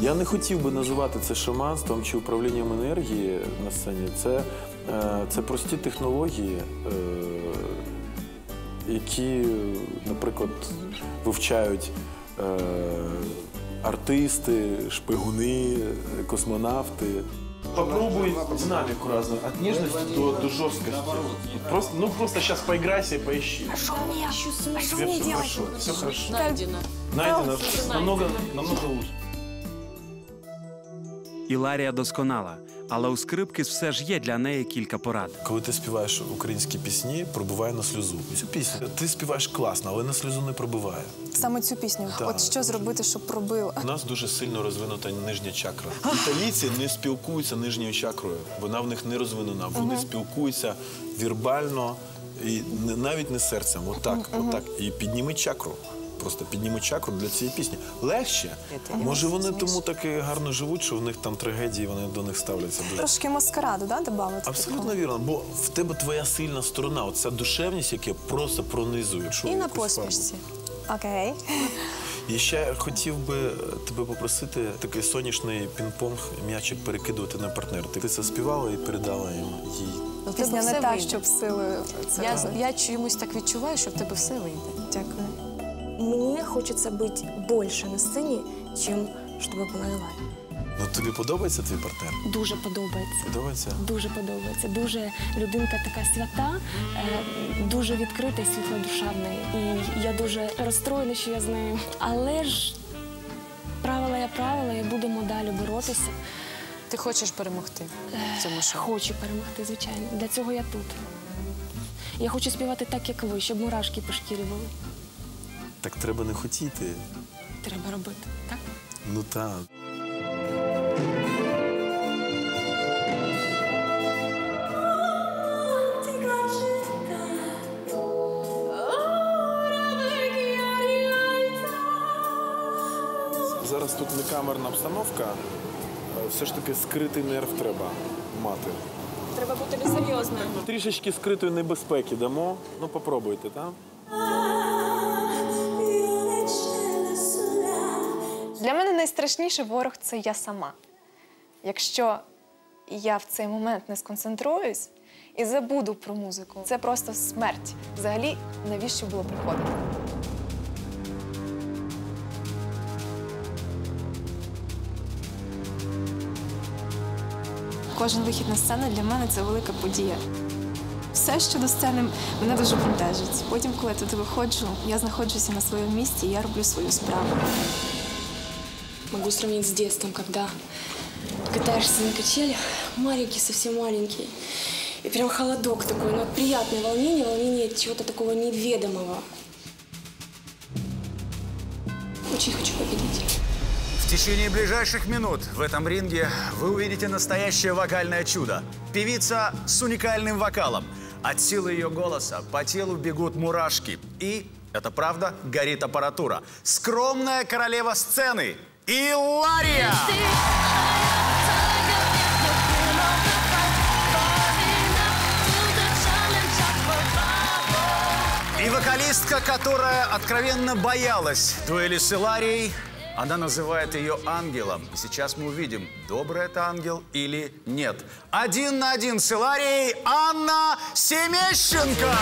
Я не хотів би називати це шаманством чи управлінням енергії на сцені. Це, е, це прості технології, е, які, наприклад, вивчають е, артисти, шпигуни, космонавти. Попробуй динамику разную, от нежности до, до жесткости. Просто, ну просто сейчас поиграйся и поищи. А что мне? А что мне все делать? все хорошо. Найдено. Найдено намного, намного лучше. Іларія досконала, але у скрипки все ж є для неї кілька порад. Коли ти співаєш українські пісні, пробиває на сльозу. Цю пісню ти співаєш класно, але на сльозу не пробиває. Саме цю пісню. Так. От що зробити, щоб пробило? У нас дуже сильно розвинута нижня чакра. Італійці не спілкуються нижньою чакрою. Вона в них не розвинена. Вони спілкуються вірбально і не- навіть не серцем. Отак, отак. І підніми чакру. Просто підніми чакру для цієї пісні. Легше. Може, вони тому так і гарно живуть, що в них там трагедії, вони до них ставляться дуже. Трошки маскараду, да, додати? Абсолютно вірно, бо в тебе твоя сильна сторона, оця душевність, яка просто пронизує. І на посмішці. Окей. І ще хотів би е, тебе попросити такий сонячний пінг-понг м'ячик перекидувати на партнера. Ти це співала і передала їм їй. Ну, Пісня не та, вийде. щоб силою це Я, я чомусь так відчуваю, що в тебе все вийде. Дякую. Мне хочется быть больше на сцене, чем чтобы была Элай. Ну тобі подобається твій партнер? Дуже подобається. Подобається? Дуже подобається. Дуже людинка така свята, е, дуже відкрита і світлодушевна. І я дуже розстроєна, що я з нею. Але ж правила я правила, і будемо далі боротися. Ти хочеш перемогти в цьому шоу? Хочу перемогти, звичайно. Для цього я тут. Я хочу співати так, як ви, щоб мурашки по шкірі були. Так треба не хотіти. Треба робити, так? Ну так. Зараз тут не камерна обстановка, е, все ж таки скритий нерв треба мати. Треба бути серйозною. Трішечки скритої небезпеки дамо. Ну, попробуйте, так? Для мене найстрашніший ворог це я сама. Якщо я в цей момент не сконцентруюсь і забуду про музику, це просто смерть. Взагалі, навіщо було приходити? Кожен вихід на сцену для мене це велика подія. Все, що до сцени, мене дуже бентежить. Потім, коли я туди виходжу, я знаходжуся на своєму місці, і я роблю свою справу. Могу сравнить с детством, когда катаешься на качелях, маленький, совсем маленький. И прям холодок такой, но приятное волнение, волнение чего-то такого неведомого. Очень хочу победить. В течение ближайших минут в этом ринге вы увидите настоящее вокальное чудо. Певица с уникальным вокалом. От силы ее голоса по телу бегут мурашки. И, это правда, горит аппаратура. Скромная королева сцены Илария! И вокалистка, которая откровенно боялась дуэли с Иларией, она называет ее ангелом. И сейчас мы увидим, добрый это ангел или нет. Один на один с Иларией Анна Семещенко!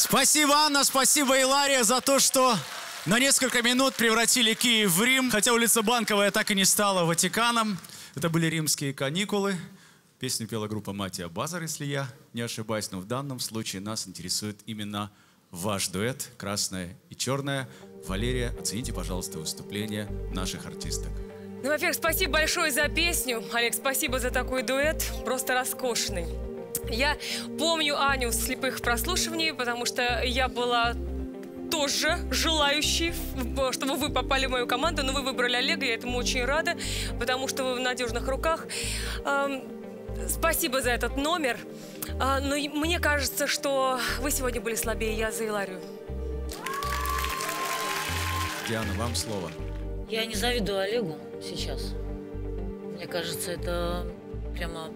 Спасибо, Анна, спасибо, Илария, за то, что на несколько минут превратили Киев в Рим. Хотя улица Банковая так и не стала Ватиканом. Это были римские каникулы. Песню пела группа Матия Базар, если я не ошибаюсь. Но в данном случае нас интересует именно ваш дуэт «Красное и черное». Валерия, оцените, пожалуйста, выступление наших артисток. Ну, во-первых, спасибо большое за песню. Олег, спасибо за такой дуэт. Просто роскошный. Я помню Аню с слепых прослушиваний, потому что я была тоже желающей, в- чтобы вы попали в мою команду, но вы выбрали Олега, я этому очень рада, потому что вы в надежных руках. Спасибо за этот номер. А, Но мне кажется, что вы сегодня были слабее, я за Иларию. Диана, вам слово. Я не завидую Олегу сейчас. Мне кажется, это прямо...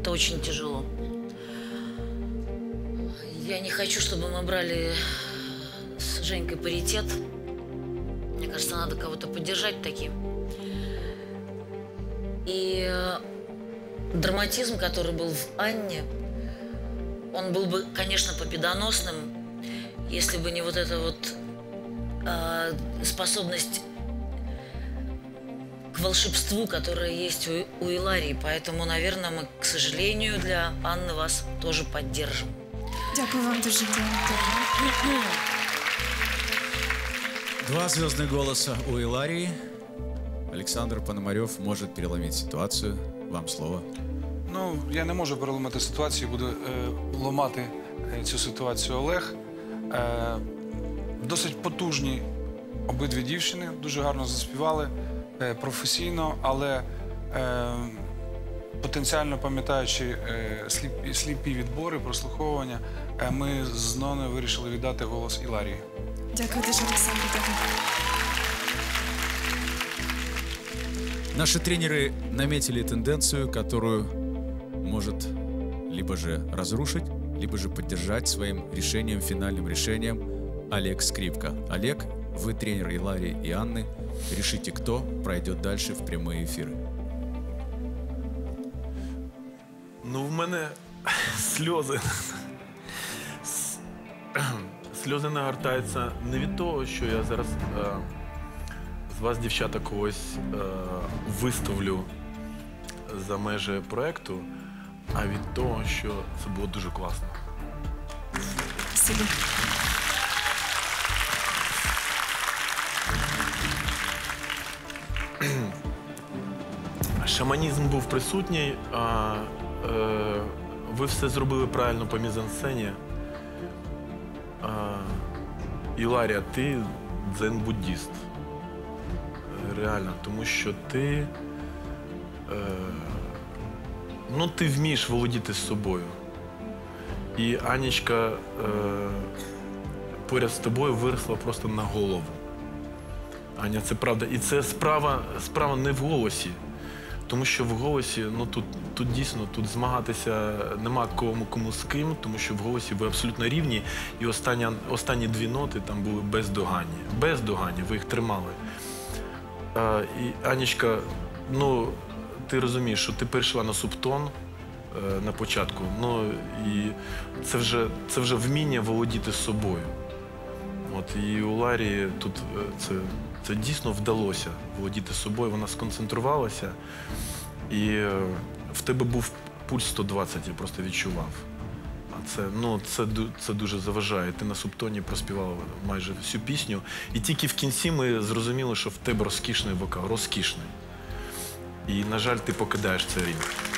Это очень тяжело. Я не хочу, чтобы мы брали с Женькой паритет. Мне кажется, надо кого-то поддержать таким. И э, драматизм, который был в Анне, он был бы, конечно, победоносным, если бы не вот эта вот а, способность к волшебству, которое есть у, у Иларии. Поэтому, наверное, мы, к сожалению, для Анны вас тоже поддержим. Дякую вам дуже. Дякую. Два звездных голоса у Иларии. Александр Пономарев может переломить ситуацию. Вам слово. Ну, я не можу переломити ситуацію, буде е, ламати е, цю ситуацію Олег. Е, досить потужні обидві дівчини, дуже гарно заспівали, е, професійно, але е, потенціально пам'ятаючи е, сліпі, сліпі відбори, прослуховування, е, ми з Ноною вирішили віддати голос Іларії. Дякую дуже, Олександр. Дякую. Наши тренеры наметили тенденцию, которую может либо же разрушить, либо же поддержать своим решением, финальным решением Олег Скрипка. Олег, вы тренер Иларии и Анны. Решите, кто пройдет дальше в прямые эфиры. Ну, в мене сльози. Сльози нагортаються не від того, що я зараз е, з вас, дівчата, когось е, виставлю за межі проекту, а від того, що це було дуже класно. Спасибо. Шаманізм був присутній, а е, ви все зробили правильно по мізансцені. А, Іларія, ти дзен-буддіст. Реально, тому що ти. Е, ну, ти вмієш володіти собою. І Анічка е, поряд з тобою виросла просто на голову. Аня, це правда. І це справа, справа не в голосі. Тому що в голосі, ну тут, тут дійсно тут змагатися нема кому кому з ким, тому що в голосі ви абсолютно рівні. І остання, останні дві ноти там були бездоганні. Бездоганні, ви їх тримали. А, і Анічка, ну ти розумієш, що ти перейшла на субтон е, на початку. Ну і це вже, це вже вміння володіти собою. От і у Ларі тут е, це, це дійсно вдалося володіти собою. Вона сконцентрувалася, і е, в тебе був пульс 120, я просто відчував. А це, ну, це, це дуже заважає. Ти на субтоні проспівала майже всю пісню. І тільки в кінці ми зрозуміли, що в тебе розкішний вокал, розкішний. І, на жаль, ти покидаєш цей рівень.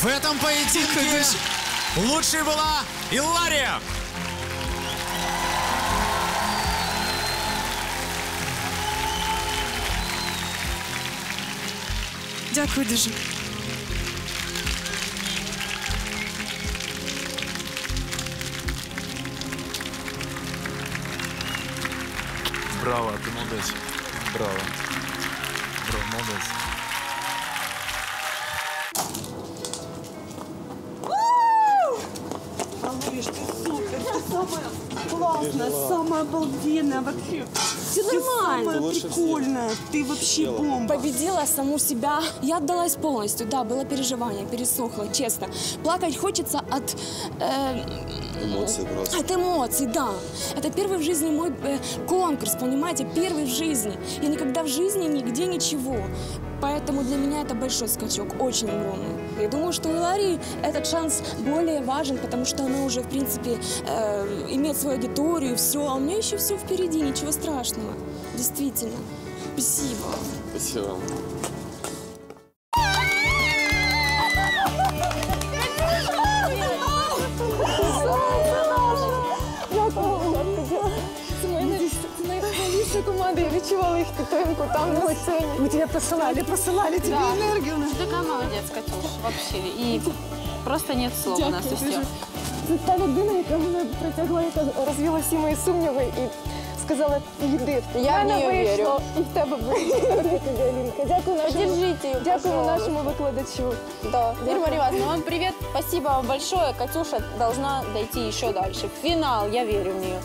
В этом поединке лучшей была Иллария. Дякую дуже. Браво, ти молодець. Браво. Браво, молодець. Классная, самая обалденная вообще. Все нормально. Самая прикольная. Ты вообще бомба. Победила саму себя. Я отдалась полностью. Да, было переживание, пересохло, честно. Плакать хочется от... э, Эмоции просто. От эмоций, да. Это первый в жизни мой э, конкурс, понимаете? Первый в жизни. Я никогда в жизни нигде ничего. Поэтому для меня это большой скачок, очень огромный. Я думаю, что у Ларии этот шанс более важен, потому что она уже, в принципе, э, имеет свою аудиторию, все. А у меня еще все впереди, ничего страшного. Действительно. Спасибо. Спасибо вам. Це найголовніша команда. Я відчувала їх підтримку там на сцені. Мы тебя посылали, посылали тебе энергию. Ты такая молодец, Катюш, вообще. И просто нет слов у нас у всех. Це та людина, яка мене притягла, яка розвіла всі мої сумніви і сказала, йди. Я в мене неї вийшло, і в тебе вийшло. Дякую нашому, Поддержите ее, дякуємо пожалуйста. нашому викладачу. Да. Дякую. Ирма Ривазовна, вам привет. Спасибо вам большое. Катюша должна дойти еще дальше. В финал, я верю в нее.